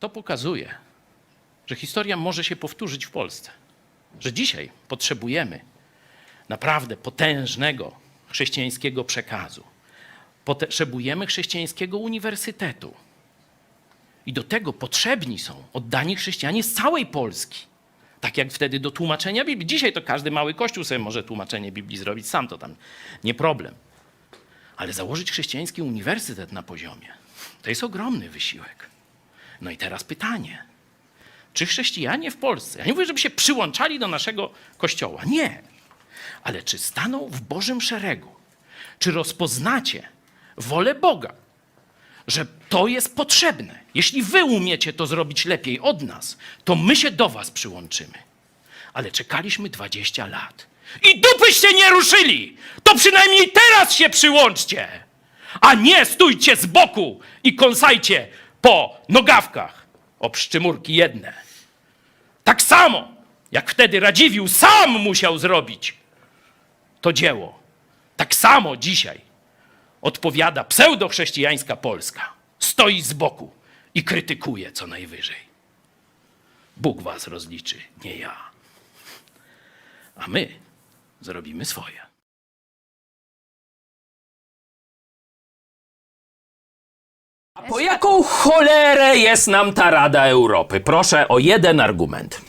To pokazuje, że historia może się powtórzyć w Polsce. Że dzisiaj potrzebujemy naprawdę potężnego chrześcijańskiego przekazu. Potrzebujemy chrześcijańskiego uniwersytetu. I do tego potrzebni są oddani chrześcijanie z całej Polski. Tak jak wtedy do tłumaczenia Biblii. Dzisiaj to każdy mały kościół sobie może tłumaczenie Biblii zrobić sam, to tam nie problem. Ale założyć chrześcijański uniwersytet na poziomie to jest ogromny wysiłek. No i teraz pytanie. Czy chrześcijanie w Polsce, ja nie mówię, żeby się przyłączali do naszego kościoła, nie, ale czy staną w Bożym szeregu? Czy rozpoznacie wolę Boga, że to jest potrzebne? Jeśli wy umiecie to zrobić lepiej od nas, to my się do was przyłączymy. Ale czekaliśmy 20 lat. I dupyście nie ruszyli! To przynajmniej teraz się przyłączcie! A nie stójcie z boku i kąsajcie po nogawkach o pszczymurki jedne. Tak samo, jak wtedy Radziwiłł sam musiał zrobić to dzieło. Tak samo dzisiaj odpowiada pseudochrześcijańska Polska. Stoi z boku i krytykuje co najwyżej. Bóg was rozliczy, nie ja. A my zrobimy swoje. A po jaką cholerę jest nam ta Rada Europy? Proszę o jeden argument.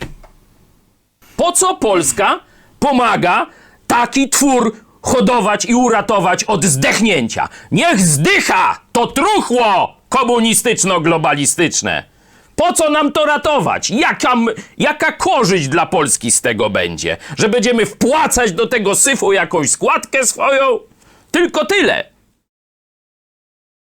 Po co Polska pomaga taki twór hodować i uratować od zdechnięcia? Niech zdycha to truchło komunistyczno-globalistyczne. Po co nam to ratować? Jaka, jaka korzyść dla Polski z tego będzie? Że będziemy wpłacać do tego syfu jakąś składkę swoją? Tylko tyle.